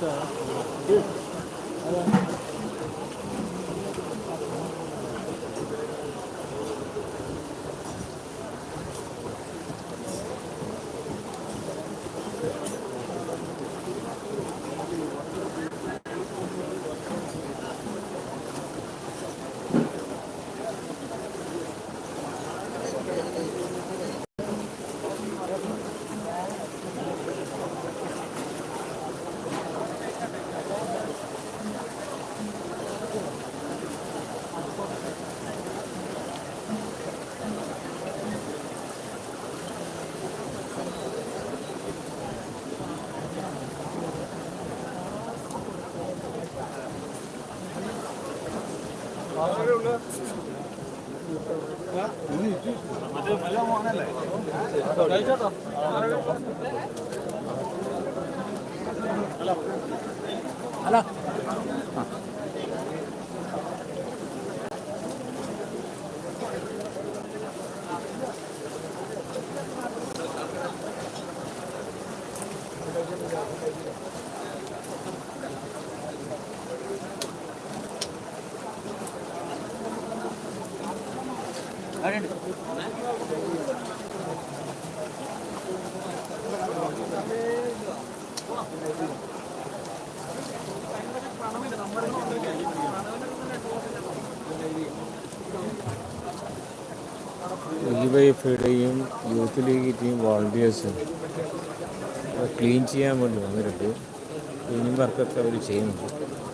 So. അല്ല ഡിവൈഎഫ്ഐയുടെയും youth ലീഗിന്റെയും വോളണ്ടിയേഴ്സും clean ചെയ്യാൻ വേണ്ടി വന്നിട്ടുണ്ട്. ക്ലീനിങ് വർക്കൊക്കെ അവർ ചെയ്യുന്നുണ്ട്.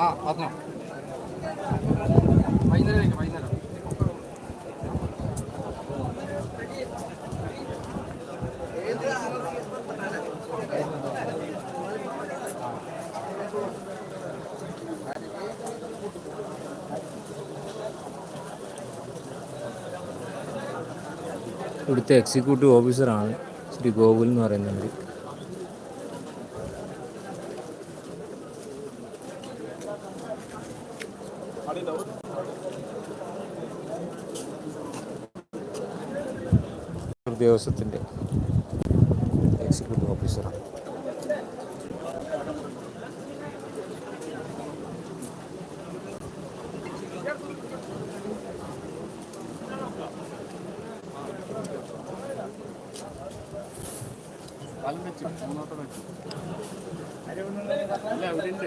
ആ പറഞ്ഞോ വൈകുന്നേരം വൈകുന്നേരം. ഇവിടുത്തെ എക്സിക്യൂട്ടീവ് ഓഫീസറാണ് ശ്രീ ഗോകുൽ എന്ന് പറയുന്നത് ഉദ്യോഗസ്ഥത്തിന്റെ എക്സിക്യൂട്ടീവ് ഓഫീസറാണ് അല്ല ഇവിടെ ഉണ്ട്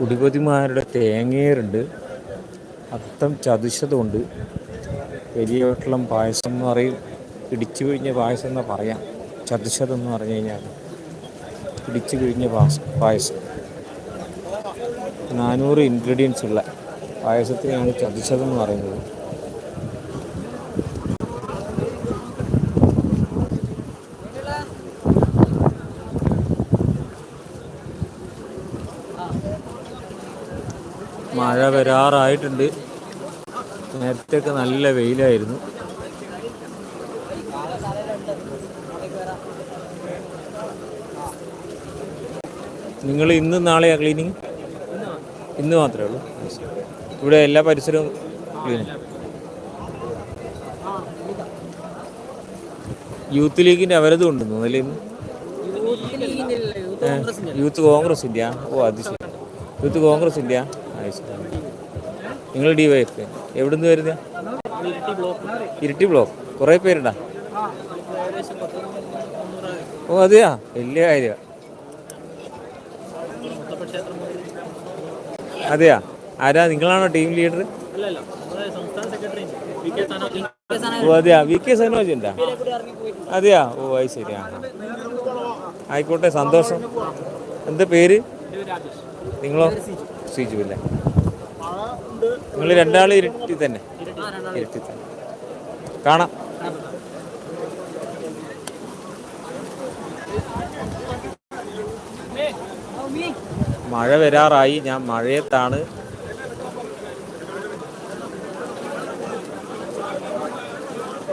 കുടിപതിമാരുടെ തേങ്ങേറുണ്ട്. അത്തം ചതുശതമുണ്ട് വലിയ വീട്ടിലും പായസം എന്ന് പറയും ഇടിച്ചു കഴിഞ്ഞ പായസം എന്ന് പറയാം. ചതിച്ചതെന്ന് പറഞ്ഞു കഴിഞ്ഞാൽ ഇടിച്ചു പായസം പായസം. നാനൂറ് ഇൻഗ്രീഡിയൻസ് ഉള്ള പായസത്തിനാണ് ചതിച്ചതെന്ന് പറയുന്നത്. മഴ വരാറായിട്ടുണ്ട്. നേരത്തെയൊക്കെ നല്ല വെയിലായിരുന്നു. നിങ്ങൾ ഇന്ന് നാളെയാ ക്ലീനിങ്? ഇന്ന് മാത്രമേ ഉള്ളൂ. ഇവിടെ എല്ലാ പരിസരവും ക്ലീൻ. യൂത്ത് ലീഗിന്റെ അവരതും ഉണ്ടെന്ന് അല്ലേ യൂത്ത് കോൺഗ്രസ് ഇല്ല ഓ അത് ശരി. യൂത്ത് കോൺഗ്രസ് ഇല്ല അത് ശരി. നിങ്ങൾ ഡി വൈ എഫ് എവിടുന്ന് വരുന്ന? ഇരിട്ടി ബ്ലോക്ക്. കുറേ പേരുണ്ടാ? ഓ അതെയാ? വലിയ കാര്യ അതെയാ? ആരാ? നിങ്ങളാണോ ടീം ലീഡർ ഓ അതെയാ? വി കെ സനോജ് അതെയാ? ഓ അത് ശരിയാ ആയിക്കോട്ടെ സന്തോഷം. എന്താ പേര്? നിങ്ങളോ? സിജു അല്ലേ? നിങ്ങൾ രണ്ടാളും ഇരുട്ടി തന്നെ. ഇരുട്ടി തന്നെ. കാണാം. മഴ വരാറായി. ഞാൻ മഴയത്താണ്